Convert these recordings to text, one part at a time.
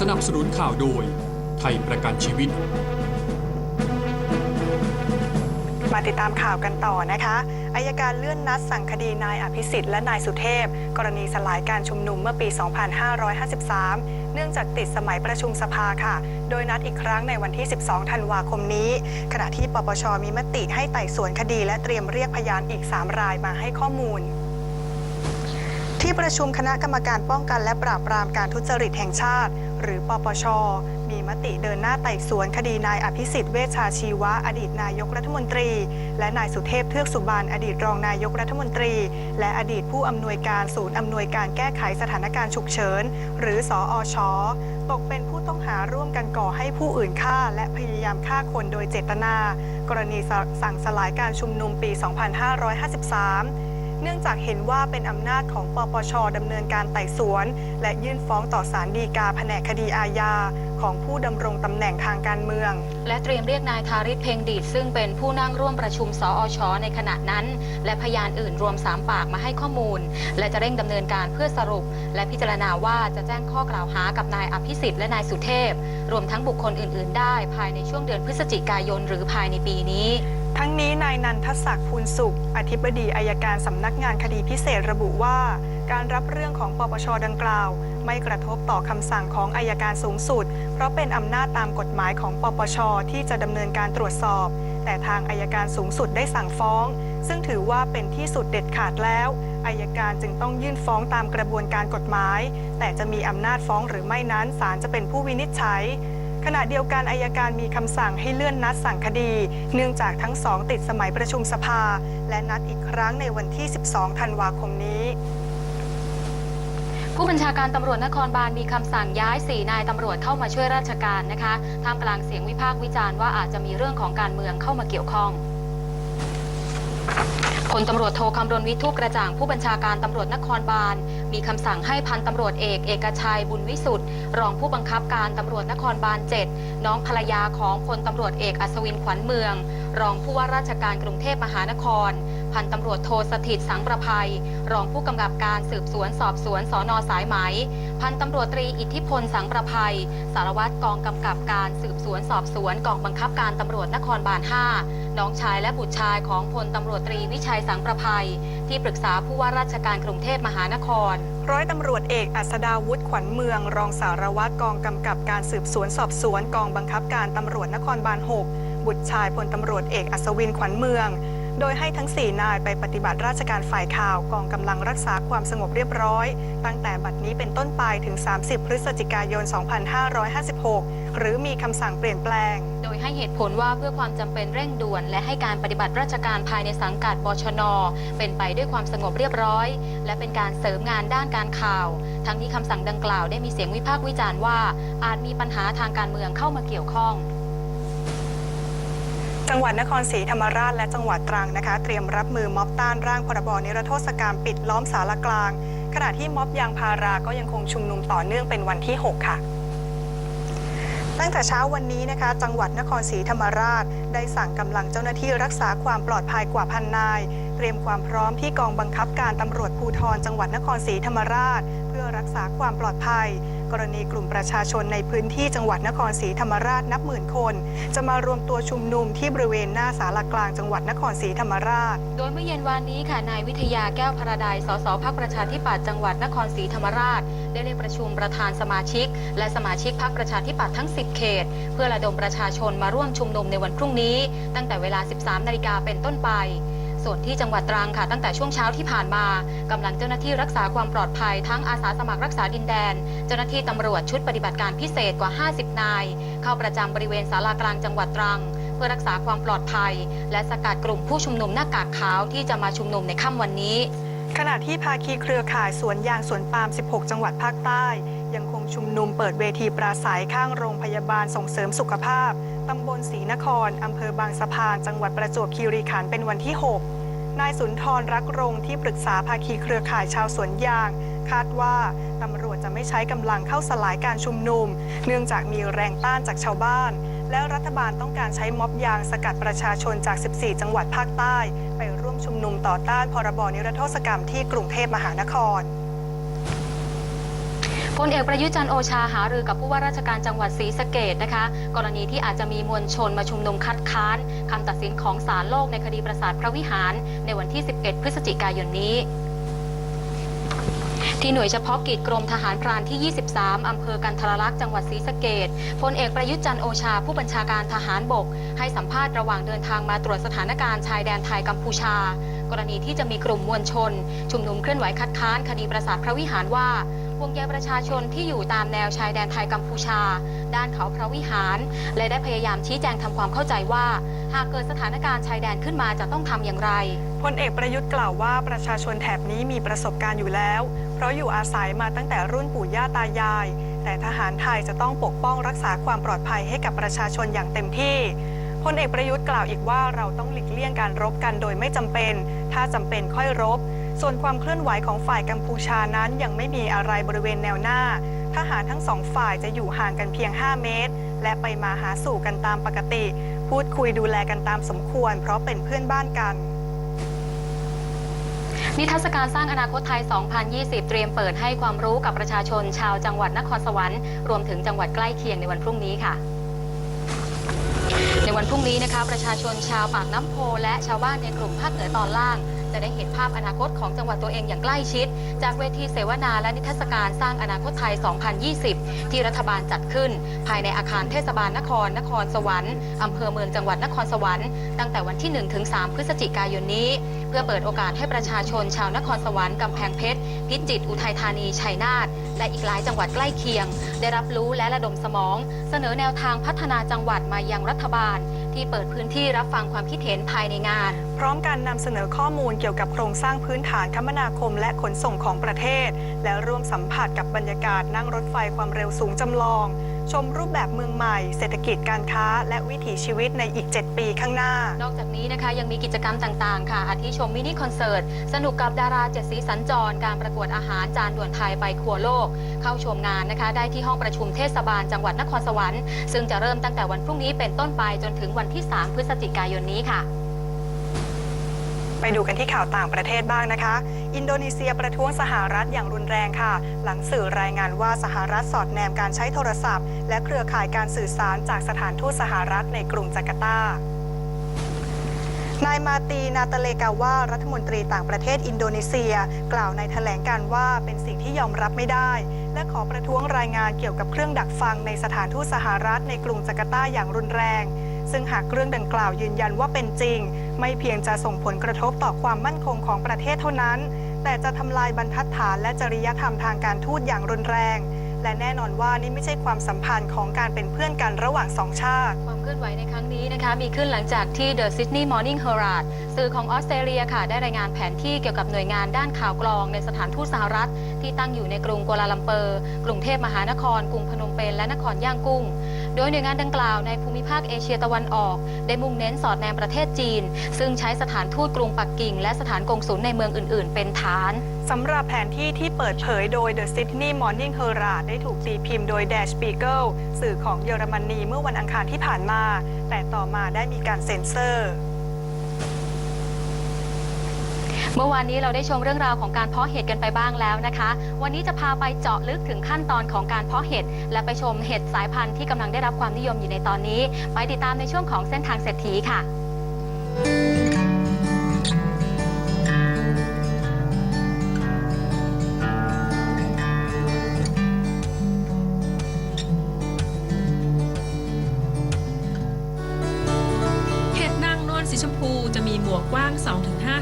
สนับสนุนข่าวโดย ไทยประกันชีวิต มาติดตามข่าวกันต่อนะคะ อายการเลื่อนนัดสั่งคดีนายอภิสิทธิ์และนายสุเทพ กรณีสลายการชุมนุมเมื่อปี 2553 เนื่องจากติดสมัยประชุมสภาค่ะ โดยนัดอีกครั้งในวันที่ 12 ธันวาคมนี้ ขณะที่ปปชมีมติให้ไต่สวนคดีและเตรียมเรียกพยานอีก 3 รายมาให้ข้อมูลที่ประชุมคณะกรรมการป้องกันและปราบปรามการทุจริตแห่งชาติ หรือปปช มีมติเดินหน้าไต่สวนคดีนายอภิสิทธิ์เวชชาชีวะอดีตนายกรัฐมนตรี และนายสุเทพเทือกสุบานอดีตรองนายกรัฐมนตรี และอดีตผู้อำนวยการศูนย์อำนวยการแก้ไขสถานการณ์ฉุกเฉิน หรือสออชตกเป็นผู้ต้องหาร่วมกันก่อให้ผู้อื่นฆ่า และพยายามฆ่าคนโดยเจตนา กรณีสั่งสลายการชุมนุมปี 2553 เนื่องจากเห็นว่าเป็นอำนาจของปปชดำเนินการไต่สวน และยื่นฟ้องต่อศาลฎีกาแผนกคดีอาญาของผู้ดำรงตำแหน่งทางการเมือง และเตรียมเรียกนายทาริศเพ็งดีดซึ่งเป็นผู้นั่งร่วมประชุมสออชในขณะนั้น และพยานอื่นรวม 3 ปากมาให้ข้อมูล และจะเร่งดำเนินการเพื่อสรุป และพิจารณาว่าจะแจ้งข้อกล่าวหากับนายอภิสิทธิ์และนายสุเทพ รวมทั้งบุคคลอื่น ๆ ได้ ภายในช่วงเดือนพฤศจิกายน หรือภายในปีนี้ ทั้งนี้นายนันทศักดิ์ภูลสุข อธิบดีอายการสำนักงานคดีพิเศษระบุว่า การรับเรื่องของปปชดังกล่าว ไม่กระทบต่อคำสั่งของอายการสูงสุด เพราะเป็นอำนาจตามกฎหมายของปปชที่จะดำเนินการตรวจสอบ แต่ทางอายการสูงสุดได้สั่งฟ้อง ซึ่งถือว่าเป็นที่สุดเด็ดขาดแล้วอายการจึงต้องยื่นฟ้องตามกระบวนการกฎหมาย แต่จะมีอำนาจฟ้องหรือไม่นั้นศาลจะเป็นผู้วินิจฉัย ขณะเดียวกันอายการมีคำสั่งให้เลื่อนนัดสั่งคดี เนื่องจากทั้งสองติดสมัยประชุมสภา และนัดอีกครั้งในวันที่ 12 ธันวาคมนี้ผู้บัญชาการตำรวจนครบาลมีคำสั่งย้าย 4 นายตำรวจเข้ามาช่วยราชการนะคะท่ามกลางเสียงวิพากษ์วิจารณ์ว่าอาจจะมีเรื่องของการเมืองเข้ามาเกี่ยวข้อง พลตำรวจโทคำรณวิทูปกระจ่างผู้บัญชาการตำรวจนครบาล มีคำสั่งให้พันตำรวจเอกเอกชัยบุญวิสุทธิ์รองผู้บังคับการตำรวจนครบาล 7 น้องภรรยาของพลตำรวจเอกอัศวินขวัญเมือง รองผู้ว่าราชการกรุงเทพมหานคร พันตำรวจโทสถิตสังประภัย รองผู้กำกับการสืบสวนสอบสวนสอนอสายไหม พันตำรวจตรีอิทธิพลสังประภัย สารวัตรกองกำกับการสืบสวนสอบสวนกองบังคับการตำรวจนครบาล 5 น้องชายและบุตรชายของพลตำรวจตรีวิชัยสังประภัย ที่ปรึกษาผู้ว่าราชการกรุงเทพมหานครร้อยตำรวจเอกอัศดาวุฒิขวัญเมือง รองสารวัตรกองกำกับการสืบสวนสอบสวนกองบังคับการตำรวจนครบาล 6 บุตรชายพลตำรวจเอกอัศวินขวัญเมือง โดยให้ทั้ง 4 นายไปปฏิบัติราชการฝ่ายข่าวกองกำลังรักษาความสงบเรียบร้อย ตั้งแต่บัดนี้เป็นต้นไปถึง 30 พฤศจิกายน 2556 หรือมีคำสั่งเปลี่ยนแปลง โดยให้เหตุผลว่าเพื่อความจำเป็นเร่งด่วน และให้การปฏิบัติราชการภายในสังกัดบชน เป็นไปด้วยความสงบเรียบร้อย และเป็นการเสริมงานด้านการข่าว ทั้งนี้คำสั่งดังกล่าวได้มีเสียงวิพากษ์วิจารณ์ว่า อาจมีปัญหาทางการเมืองเข้ามาเกี่ยวข้อง จังหวัดนครศรีธรรมราชและจังหวัดตรังนะคะ เตรียมรับมือม็อบต้านร่างพรบนิรโทษกรรมปิดล้อมสารกลาง ขณะที่ม็อบยางพาราก็ยังคงชุมนุมต่อเนื่องเป็นวันที่ 6 ค่ะตั้งแต่เช้าวันนี้นะคะ จังหวัดนครศรีธรรมราช ได้สั่งกำลังเจ้าหน้าที่รักษาความปลอดภัยกว่าพันนาย เตรียมความพร้อมที่กองบังคับการตำรวจภูธรจังหวัดนครศรีธรรมราช เพื่อรักษาความปลอดภัย กรณีกลุ่มประชาชนในพื้นที่จังหวัดนครศรีธรรมราชนับหมื่นคน จะมารวมตัวชุมนุมที่บริเวณหน้าศาลากลางจังหวัดนครศรีธรรมราช โดยเมื่อเย็นวานนี้ค่ะนายวิทยาแก้วพระดายสสพักประชาธิปัตย์จังหวัดนครศรีธรรมราช ได้เรียกประชุมประธานสมาชิก และสมาชิกพักประชาธิปัตย์ทั้ง 10 เขต เพื่อระดมประชาชนมาร่วมชุมนุมในวันพรุ่งนี้ ตั้งแต่เวลา 13 นาฬิกาเป็นต้นไป ส่วนที่จังหวัดตรังค่ะ ตั้งแต่ช่วงเช้าที่ผ่านมากำลังเจ้าหน้าที่รักษาความปลอดภัยทั้งอาสาสมัครรักษาดินแดน เจ้าหน้าที่ตำรวจชุดปฏิบัติการพิเศษกว่า 50 นาย เข้าประจำบริเวณศาลากลางจังหวัดตรัง เพื่อรักษาความปลอดภัย และสกัดกลุ่มผู้ชุมนุมหน้ากากขาวที่จะมาชุมนุมในค่ำวันนี้ ขณะที่ภาคีเครือข่ายสวนยางสวนปาล์ม 16 จังหวัดภาคใต้ ยังคงชุมนุมเปิดเวทีปราศัยข้างโรงพยาบาลส่งเสริมสุขภาพตำบลศรีนคร อำเภอบางสะพาน จังหวัดประจวบคีรีขันธ์เป็นวันที่ 6 นายสุนทรรักรงค์ที่ปรึกษาภาคีเครือข่ายชาวสวนยาง คาดว่าตำรวจจะไม่ใช้กำลังเข้าสลายการชุมนุม เนื่องจากมีแรงต้านจากชาวบ้าน และรัฐบาลต้องการใช้ม็อบยางสกัดประชาชนจาก 14 จังหวัดภาคใต้ ไปร่วมชุมนุมต่อต้านพรบนิรโทษกรรมที่กรุงเทพมหานคร พลเอกประยุจันโอชาหารือกับผู้ว่าราชการจังหวัดศรีสะเกดนะคะ กรณีที่อาจจะมีมวลชนมาชุมนุมคัดค้านคำตัดสินของศาลโลกในคดีประสาทพระวิหาร ในวันที่ 11 พฤศจิกายนนี้ที่หน่วยเฉพาะกิจกรมทหารพรานที่ 23 อำเภอกันทรลักษณ์จังหวัดศรีสะเกดพลเอกประยุทธ์จันโอชา ผู้บัญชาการทหารบก ให้สัมภาษณ์ระหว่างเดินทางมาตรวจสถานการณ์ชายแดนไทยกัมพูชา กรณีที่จะมีกลุ่มมวลชน ชุมนุมเคลื่อนไหวคัดค้านคดีประสาทพระวิหารว่า ห่วงใยประชาชนที่อยู่ตามแนวชายแดนไทยกัมพูชา ด้านเขาพระวิหาร และได้พยายามชี้แจงทำความเข้าใจว่า หากเกิดสถานการณ์ชายแดนขึ้นมาจะต้องทำอย่างไรพลเอกประยุทธ์กล่าวว่าประชาชนแถบนี้มีประสบการณ์อยู่แล้ว เพราะอยู่อาศัยมาตั้งแต่รุ่นปู่ย่าตายาย แต่ทหารไทยจะต้องปกป้องรักษาความปลอดภัยให้กับประชาชนอย่างเต็มที่พลเอกประยุทธ์กล่าวอีกว่าเราต้องหลีกเลี่ยงการรบกันโดยไม่จำเป็น ถ้าจำเป็นค่อยรบ ส่วนความเคลื่อนไหวของฝ่ายกัมพูชานั้นยังไม่มีอะไรบริเวณแนวหน้า ทหารทั้งสองฝ่ายจะอยู่ห่างกันเพียง 5 เมตร และไปมาหาสู่กันตามปกติ พูดคุยดูแลกันตามสมควร เพราะเป็นเพื่อนบ้านกันนิทรรศการสร้างอนาคตไทย 2020 เตรียมเปิดให้ความรู้กับประชาชนชาวจังหวัดนครสวรรค์ รวมถึงจังหวัดใกล้เคียงในวันพรุ่งนี้ค่ะ ในวันพรุ่งนี้นะคะ ประชาชนชาวปากน้ำโพและชาวบ้านในกลุ่มภาคเหนือตอนล่าง จะได้เห็นภาพอนาคตของจังหวัดตัวเองอย่างใกล้ชิด จากเวทีเสวนาและนิทรรศการสร้างอนาคตไทย 2020 ที่รัฐบาลจัดขึ้น ภายในอาคารเทศบาลนครนครสวรรค์อำเภอเมืองจังหวัดนครสวรรค์ตั้งแต่วันที่ 1 ถึง 3 พฤศจิกายนนี้ เพื่อเปิดโอกาสให้ประชาชนชาวนครสวรรค์กำแพงเพชรพิจิตรอุทัยธานีชัยนาทและอีกหลายจังหวัดใกล้เคียง ได้รับรู้และระดมสมอง เสนอแนวทางพัฒนาจังหวัดมายังรัฐบาล ที่เปิดพื้นที่รับฟังความคิดเห็นภายในงานพร้อมการนำเสนอข้อมูลเกี่ยวกับโครงสร้างพื้นฐานคมนาคมและขนส่งของประเทศ และร่วมสัมผัสกับบรรยากาศนั่งรถไฟความเร็วสูงจำลอง ชมรูปแบบเมืองใหม่ เศรษฐกิจการค้า และวิถีชีวิตในอีก 7 ปีข้างหน้า นอกจากนี้นะคะยังมีกิจกรรมต่างๆ ค่ะ อาทิชมมินิคอนเสิร์ต สนุกกับดาราเจ็ดสีสัญจร การประกวดอาหารจานด่วนไทยไปครัวโลก เข้าชมงานนะคะ ได้ที่ห้องประชุมเทศบาลจังหวัดนครสวรรค์ ซึ่งจะเริ่มตั้งแต่วันพรุ่งนี้เป็นต้นไปจนถึงวันที่ 3 พฤศจิกายนนี้ค่ะ ไปดูกันที่ข่าวต่างประเทศบ้างนะคะ อินโดนีเซียประท้วงสหรัฐอย่างรุนแรงค่ะ หลังสื่อรายงานว่าสหรัฐสอดแนมการใช้โทรศัพท์ และเครือข่ายการสื่อสารจากสถานทูตสหรัฐในกรุงจาการ์ตานายมาตีนาตาเลกาว่ารัฐมนตรีต่างประเทศอินโดนีเซีย กล่าวในแถลงการว่าเป็นสิ่งที่ยอมรับไม่ได้ และขอประท้วงรายงานเกี่ยวกับเครื่องดักฟังในสถานทูตสหรัฐในกรุงจาการ์ตาอย่างรุนแรง ซึ่งหากเครื่องดังกล่าวยืนยันว่าเป็นจริง ไม่เพียงจะส่งผลกระทบต่อความมั่นคงของประเทศเท่านั้น แต่จะทำลายบรรทัดฐานและจริยธรรมทางการทูตอย่างรุนแรง และแน่นอนว่านี่ไม่ใช่ความสัมพันธ์ของการเป็นเพื่อนกันระหว่างสองชาติ เคลื่อนไหวในครั้งนี้นะคะ มีขึ้นหลังจากที่ The Sydney Morning Herald สื่อของออสเตรเลียค่ะ ได้รายงานแผนที่เกี่ยวกับหน่วยงานด้านข่าวกรองในสถานทูตสหรัฐ ที่ตั้งอยู่ในกรุงกัวลาลัมเปอร์ กรุงเทพมหานคร กรุงพนมเปญและนครย่างกุ้ง โดยหน่วยงานดังกล่าวในภูมิภาคเอเชียตะวันออก ได้มุ่งเน้นสอดแนมประเทศจีน ซึ่งใช้สถานทูตกรุงปักกิ่ง และสถานกงสุลในเมืองอื่น ๆ เป็นฐานสำหรับแผนที่ที่เปิดเผยโดย The Sydney Morning Herald ได้ถูกตีพิมพ์โดย Der Spiegel สื่อของเยอรมนีเมื่อวันอังคารที่ผ่านมาแต่ต่อมาได้มีการเซ็นเซอร์ เมื่อวานนี้เราได้ชมเรื่องราวของการเพาะเห็ดกันไปบ้างแล้วนะคะ วันนี้จะพาไปเจาะลึกถึงขั้นตอนของการเพาะเห็ด และไปชมเห็ดสายพันธุ์ที่กำลังได้รับความนิยมอยู่ในตอนนี้ ไปติดตามในช่วงของเส้นทางเศรษฐีค่ะ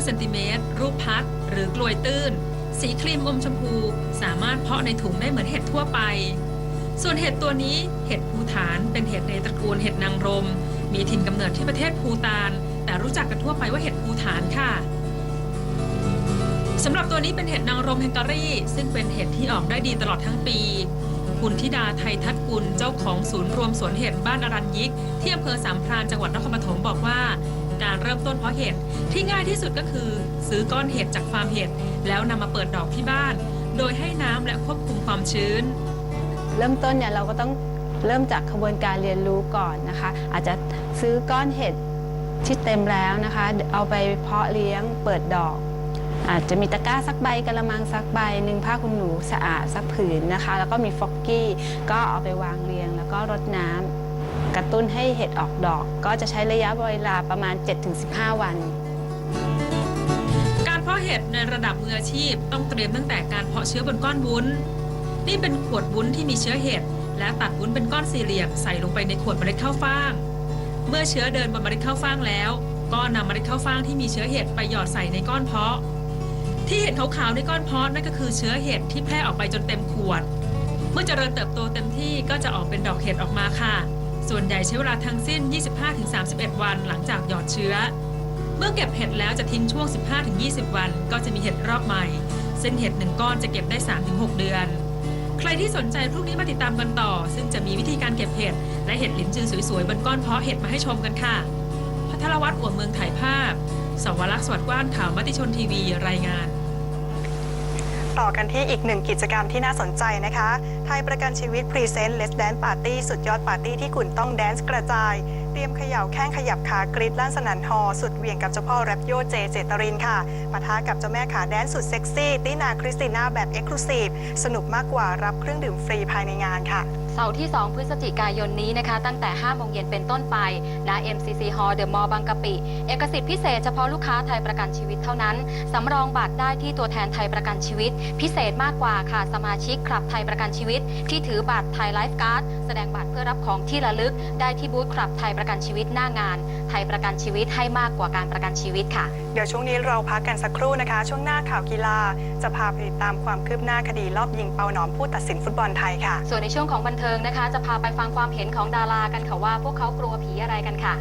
5เซนติเมตรรูปพัดหรือกลวยตื้น สีครีมอมชมพู สามารถเพาะในถุงได้เหมือนเห็ดทั่วไป ส่วนเห็ดตัวนี้เห็ดภูฐานเป็นเห็ดในตระกูลเห็ดนางรม มีถิ่นกำเนิดที่ประเทศภูตาน แต่รู้จักกันทั่วไปว่าเห็ดภูฐานค่ะสำหรับตัวนี้เป็นเห็ดนางรมแฮงการีซึ่งเป็นเห็ดที่ออกได้ดีตลอดทั้งปี คุณธิดาไทยทัศกุลเจ้าของศูนย์รวมสวนเห็ดบ้านอรัญยิกที่อำเภอสามพรานจังหวัดนครปฐมบอกว่า การเริ่มต้นเพาะเห็ดที่ง่ายที่สุดก็คือ ซื้อก้อนเห็ดจากฟาร์มเห็ดแล้วนำมาเปิดดอกที่บ้าน โดยให้น้ำและควบคุมความชื้น เริ่มต้นเนี่ยเราก็ต้องเริ่มจากขบวนการเรียนรู้ก่อนนะคะ อาจจะซื้อก้อนเห็ดที่เต็มแล้วนะคะ เอาไปเพาะเลี้ยงเปิดดอก อาจจะมีตะกร้าสักใบกระมังสักใบหนึ่งผ้าคุณหนูสะอาดสักผืนนะคะ แล้วก็มีฟอกกี้ก็เอาไปวางเรียงแล้วก็รดน้ำ กระตุ้นให้เห็ดออกดอก ก็จะใช้ระยะเวลาประมาณ 7-15 วัน การเพาะเห็ดในระดับมืออาชีพต้องเตรียมตั้งแต่การเพาะเชื้อบนก้อนวุ้น นี่เป็นขวดวุ้นที่มีเชื้อเห็ดและตัดวุ้นเป็นก้อนสี่เหลี่ยมใส่ลงไปในขวดเมล็ดข้าวฟ่าง เมื่อเชื้อเดินบนเมล็ดข้าวฟ่างแล้ว ก็นำเมล็ดข้าวฟ่างที่มีเชื้อเห็ดไปหยอดใส่ในก้อนเพาะ ที่เห็ดขาวๆในก้อนเพาะนั่นก็คือเชื้อเห็ดที่แพร่ออกไปจนเต็มขวด เมื่อเจริญเติบโตเต็มที่ก็จะออกเป็นดอกเห็ดออกมาค่ะ ส่วนใหญ่ใช้เวลาทั้งสิ้น 25-31 วันหลังจากหยอดเชื้อ เมื่อเก็บเห็ดแล้วจะทิ้งช่วง 15-20 วัน ก็จะมีเห็ดรอบใหม่ ซึ่งเห็ดหนึ่งก้อนจะเก็บได้ 3-6 เดือน ใครที่สนใจพรุ่งนี้มาติดตามกันต่อ ซึ่งจะมีวิธีการเก็บเห็ดและเห็ดลิ้นจือสวยๆบนก้อนเพาะเห็ดมาให้ชมกันค่ะ พัทรวัตรอ่วมเมืองถ่ายภาพ สวรักษ์สวัสดิ์กว้านข่าวมติชนทีวีรายงาน ต่อกันที่อีกหนึ่งกิจกรรมที่น่าสนใจนะคะ ไทยประกันชีวิตพรีเซนต์เลสแดนปาร์ตี้สุดยอดปาร์ตี้ที่คุณต้องแดนซ์กระจาย เตรียมเขย่าแข้งขยับขากรีดลั่นสนั่นฮอ สุดเหวี่ยงกับเจ้าพ่อแรปโยเจเจตรินค่ะปะทะกับเจ้าแม่ขาแดนซ์สุดเซ็กซี่ตินาคริสติน่าแบบเอ็กซ์คลูซีฟสนุกมากกว่ารับเครื่องดื่มฟรีภายในงานค่ะ เสาร์ที่ 2 พฤศจิกายนนี้นะคะ ตั้งแต่ 5 โมงเย็นเป็นต้นไปณ MCC Hall The Mall บางกะปิ เอกสิทธิ์พิเศษเฉพาะลูกค้าไทยประกันชีวิตเท่านั้น สำรองบัตรได้ที่ตัวแทนไทยประกันชีวิต พิเศษมากกว่าค่ะ สมาชิกคลับไทยประกันชีวิต ที่ถือบัตรไทยไลฟ์การ์ดแสดงบัตรเพื่อรับของที่ระลึก ได้ที่บูธคลับไทยประกันชีวิตหน้างาน ไทยประกันชีวิตให้มากกว่าการประกันชีวิตค่ะ เดี๋ยวช่วงนี้เราพักกันสักครู่นะคะ ช่วงหน้าข่าวกีฬา จะพาไปติดตามความคืบหน้าคดีรอบยิงเปาหนอมผู้ตัดสินฟุตบอลไทยค่ะ ส่วนในช่วงของบันเทิงนะคะ จะพาไปฟังความเห็นของดารากันค่ะว่าพวกเขากลัวผีอะไรกันค่ะ